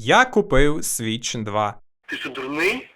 Я купив Switch 2. Ти що дурний?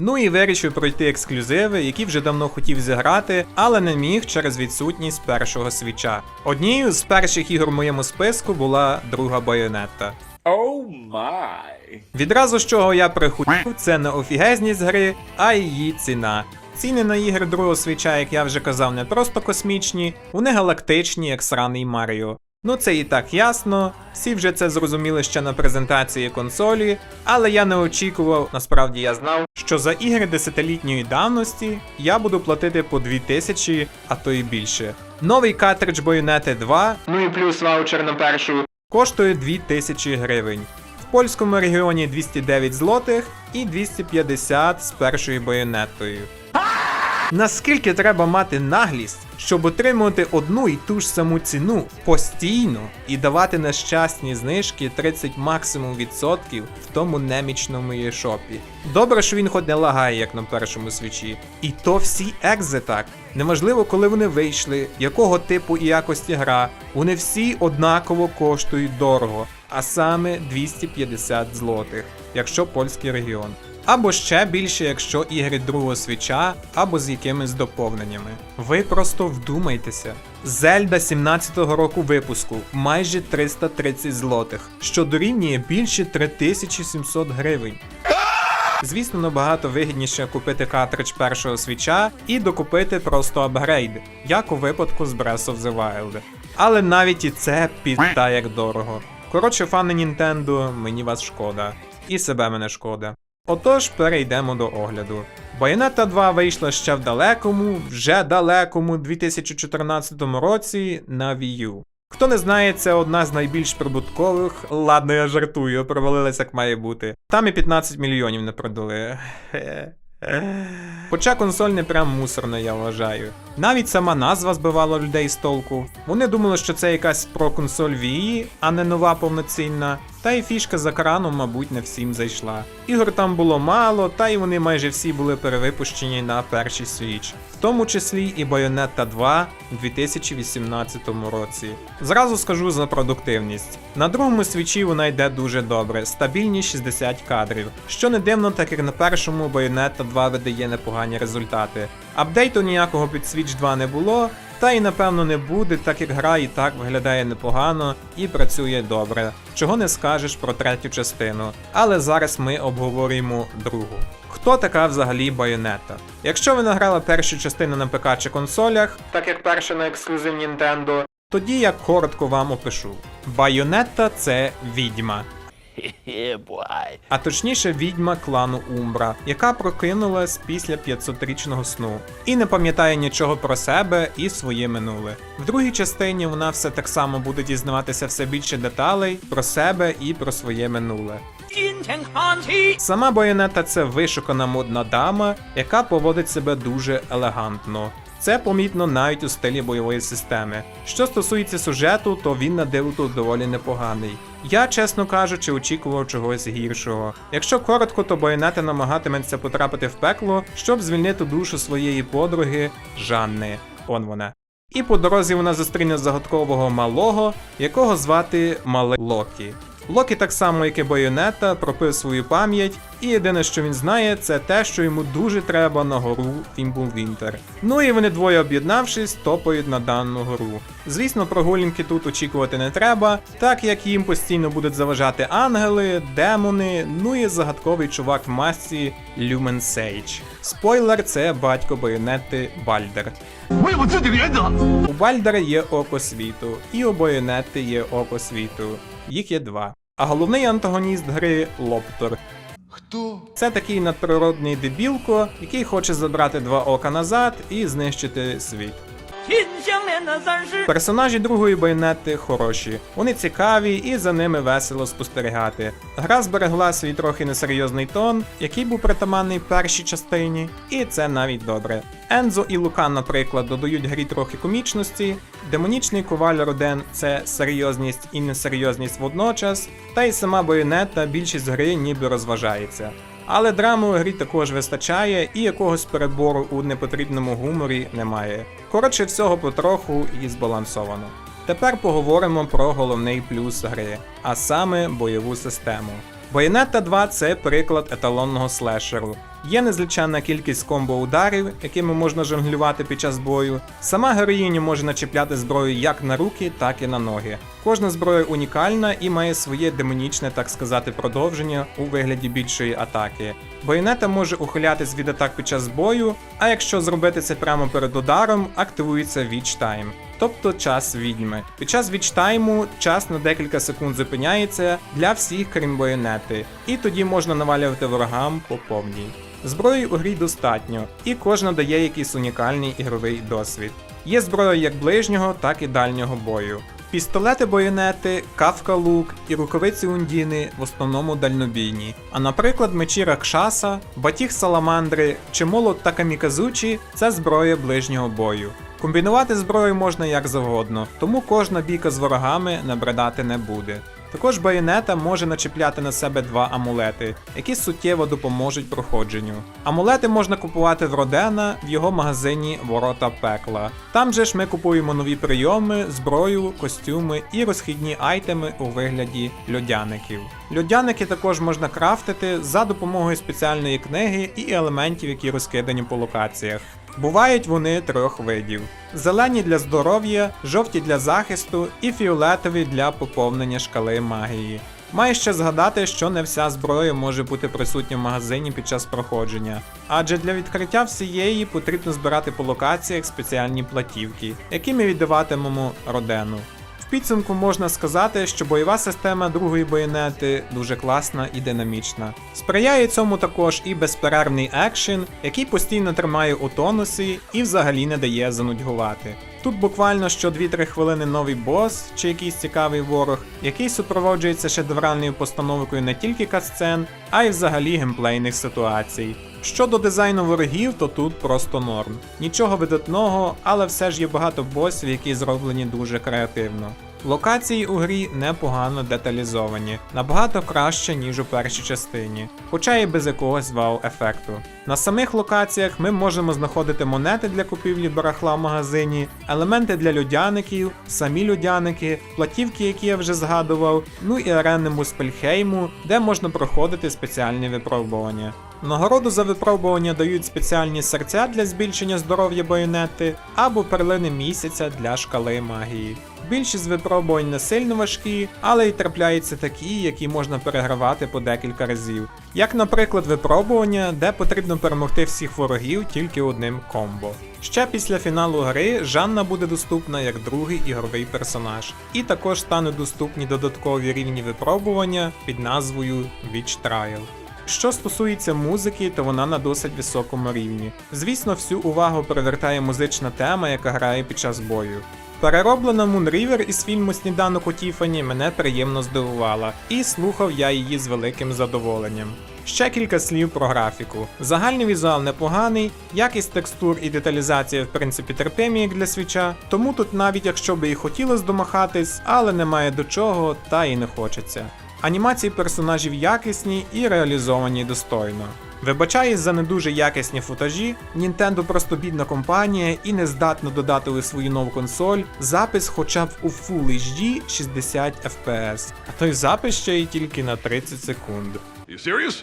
Ну і вирішив пройти ексклюзиви, які вже давно хотів зіграти, але не міг через відсутність першого свіча. Однією з перших ігор в моєму списку була друга байонетта. Oh my. Відразу з чого я прихутив, це не офігезність гри, а її ціна. Ціни на ігри другого свіча, як я вже казав, не просто космічні, вони галактичні, як сраний Маріо. Ну це і так ясно, всі вже це зрозуміли ще на презентації консолі, але я не очікував, насправді я знав, що за ігри десятилітньої давності я буду платити по 2000, а то і більше. Новий картридж Bayonetta 2, ну і плюс ваучер на першу, коштує 2000 гривень. В польському регіоні 209 злотих і 250 з першою байонетою. Наскільки треба мати наглість, щоб отримувати одну і ту ж саму ціну постійно і давати нещасні знижки 30 максимум відсотків в тому немічному єшопі. Добре, що він хоч не лагає, як на першому свічі. І то всі екзи так. Неважливо, коли вони вийшли, якого типу і якості гра, вони всі однаково коштують дорого, а саме 250 злотих, якщо польський регіон. Або ще більше, якщо ігри другого свіча, або з якимись доповненнями. Ви просто вдумайтеся. Зельда 17-го року випуску майже 330 злотих, що дорівнює більше 3700 гривень. Звісно, набагато вигідніше купити картридж першого свіча і докупити просто апгрейд, як у випадку з Breath of the Wild. Але навіть і це пізда як дорого. Коротше, фани Нінтендо, мені вас шкода. І себе мене шкода. Отож, перейдемо до огляду. Bayonetta 2 вийшла ще в далекому, вже далекому 2014 році на Wii U. Хто не знає, це одна з найбільш прибуткових, ладно, я жартую, провалилась як має бути. Там і 15 мільйонів не продали. Хоча консоль не прям мусорна, я вважаю. Навіть сама назва збивала людей з толку. Вони думали, що це якась про консоль Wii, а не нова повноцінна. Та й фішка з екраном, мабуть, не всім зайшла. Ігор там було мало, та й вони майже всі були перевипущені на перший Switch, в тому числі і Bayonetta 2 у 2018 році. Зразу скажу за продуктивність. На другому свічі вона йде дуже добре, стабільні 60 кадрів, що не дивно, так як на першому Bayonetta 2 видає непогані результати. Апдейту ніякого під Switch 2 не було, та й напевно не буде, так як гра і так виглядає непогано і працює добре. Чого не скажеш про третю частину. Але зараз ми обговорюємо другу. Хто така взагалі Байонета? Якщо ви награли першу частину на ПК чи консолях, так як перша на ексклюзив Nintendo, тоді я коротко вам опишу. Байонетта це відьма. А точніше відьма клану Умбра, яка прокинулась після 500-річного сну і не пам'ятає нічого про себе і своє минуле. В другій частині вона все так само буде дізнаватися все більше деталей про себе і про своє минуле. Сама Байонета це вишукана модна дама, яка поводить себе дуже елегантно. Це помітно навіть у стилі бойової системи. Що стосується сюжету, то він на диво тут доволі непоганий. Я, чесно кажучи, очікував чогось гіршого. Якщо коротко, то Байонета намагатиметься потрапити в пекло, щоб звільнити душу своєї подруги Жанни. Он вона. І по дорозі вона зустріне загадкового малого, якого звати Мале Локі. Локі, так само, як і Байонета, пропив свою пам'ять, і єдине, що він знає, це те, що йому дуже треба на гору Вімблвінтер. Ну і вони двоє об'єднавшись, топають на дану гору. Звісно, прогулянки тут очікувати не треба, так як їм постійно будуть заважати ангели, демони, ну і загадковий чувак в масці Люмен Сейдж. Спойлер, це батько Байонети Бальдер. У Бальдера є око світу, і у Байонети є око світу. Їх є два. А головний антагоніст гри Лоптор. Хто? Це такий надприродний дебілко, який хоче забрати два ока назад і знищити світ. Персонажі другої байонети хороші. Вони цікаві і за ними весело спостерігати. Гра зберегла свій трохи несерйозний тон, який був притаманний першій частині, і це навіть добре. Ензо і Лука, наприклад, додають грі трохи комічності. Демонічний коваль Роден це серйозність і несерйозність водночас, та й сама байонета більшість гри ніби розважається. Але драми у грі також вистачає, і якогось перебору у непотрібному гуморі немає. Коротше, всього потроху і збалансовано. Тепер поговоримо про головний плюс гри, а саме бойову систему. Bayonetta 2 це приклад еталонного слешеру. Є незліченна кількість комбо-ударів, якими можна жонглювати під час бою. Сама героїня може начепляти зброю як на руки, так і на ноги. Кожна зброя унікальна і має своє демонічне, так сказати, продовження у вигляді більшої атаки. Байонета може ухилятись від атак під час бою, а якщо зробити це прямо перед ударом, активується Witch Time, тобто час відьми. Під час Time час на декілька секунд зупиняється для всіх, крім байонети, і тоді можна навалювати ворогам по повній. Зброї у грі достатньо, і кожна дає якийсь унікальний ігровий досвід. Є зброя як ближнього, так і дальнього бою. Пістолети байонети, кавка лук і рукавиці Ундіни в основному дальнобійні. А наприклад, мечі Ракшаса, батіг Саламандри чи молот Такаміказучі це зброя ближнього бою. Комбінувати зброю можна як завгодно, тому кожна бійка з ворогами набридати не буде. Також байонета може начепляти на себе два амулети, які суттєво допоможуть проходженню. Амулети можна купувати в Родена в його магазині Ворота Пекла. Там же ж ми купуємо нові прийоми, зброю, костюми і розхідні айтеми у вигляді льодяників. Льодяники також можна крафтити за допомогою спеціальної книги і елементів, які розкидані по локаціях. Бувають вони трьох видів: зелені для здоров'я, жовті для захисту і фіолетові для поповнення шкали магії. Маю ще згадати, що не вся зброя може бути присутня в магазині під час проходження, адже для відкриття всієї потрібно збирати по локаціях спеціальні платівки, які ми віддаватимемо родену. Підсумку можна сказати, що бойова система другої байонети дуже класна і динамічна. Сприяє цьому також і безперервний екшен, який постійно тримає у тонусі і взагалі не дає занудьгувати. Тут буквально що 2-3 хвилини новий бос чи якийсь цікавий ворог, який супроводжується шедевральною постановкою не тільки катсцен, а й взагалі геймплейних ситуацій. Щодо дизайну ворогів, то тут просто норм. Нічого видатного, але все ж є багато босів, які зроблені дуже креативно. Локації у грі непогано деталізовані, набагато краще, ніж у першій частині, хоча і без якогось вау-ефекту. На самих локаціях ми можемо знаходити монети для купівлі барахла в магазині, елементи для людяників, самі людяники, платівки, які я вже згадував, ну і арени Муспельхейму, де можна проходити спеціальні випробування. Нагороду за випробування дають спеціальні серця для збільшення здоров'я байонети або перлини місяця для шкали магії. Більшість випробувань не сильно важкі, але й трапляються такі, які можна перегравати по декілька разів. Як, наприклад, випробування, де потрібно перемогти всіх ворогів тільки одним комбо. Ще після фіналу гри Жанна буде доступна як другий ігровий персонаж, і також стануть доступні додаткові рівні випробування під назвою Witch Trial. Що стосується музики, то вона на досить високому рівні. Звісно, всю увагу привертає музична тема, яка грає під час бою. Перероблена Moon River із фільму Сніданок у Тіфані мене приємно здивувала, і слухав я її з великим задоволенням. Ще кілька слів про графіку. Загальний візуал непоганий, якість текстур і деталізація в принципі терпимі як для свіча, тому тут навіть якщо би і хотілося домахатись, але немає до чого, та і не хочеться. Анімації персонажів якісні і реалізовані достойно. Вибачаюсь за не дуже якісні футажі, Nintendo просто бідна компанія і не здатна додати у свою нову консоль запис хоча б у Full HD 60 FPS, а той запис ще й тільки на 30 секунд. You serious?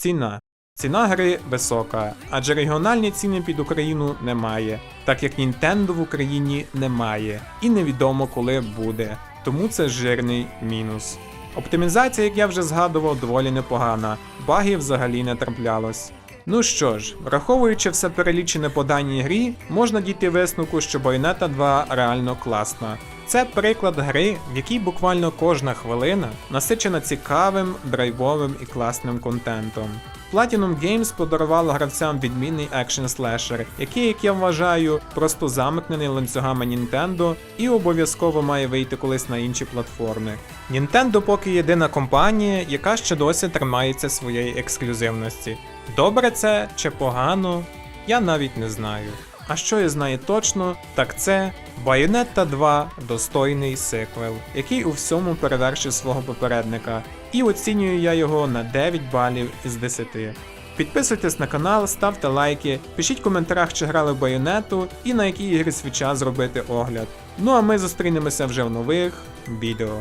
Ціна. Ціна гри висока, адже регіональні ціни під Україну немає, так як Nintendo в Україні немає, і невідомо коли буде. Тому це жирний мінус. Оптимізація, як я вже згадував, доволі непогана, багів взагалі не траплялось. Ну що ж, враховуючи все перелічене по даній грі, можна дійти висновку, що Bayonetta 2 реально класна. Це приклад гри, в якій буквально кожна хвилина насичена цікавим, драйвовим і класним контентом. Platinum Games подарувала гравцям відмінний екшн слешер, який, як я вважаю, просто замкнений ланцюгами Nintendo і обов'язково має вийти колись на інші платформи. Nintendo поки єдина компанія, яка ще досі тримається своєї ексклюзивності. Добре це чи погано, я навіть не знаю. А що я знаю точно, так це Bayonetta 2 достойний сиквел, який у всьому перевершив свого попередника, і оцінюю я його на 9 балів із 10. Підписуйтесь на канал, ставте лайки, пишіть в коментарях, чи грали в Байонету і на які ігри свіча зробити огляд. Ну а ми зустрінемося вже в нових відео.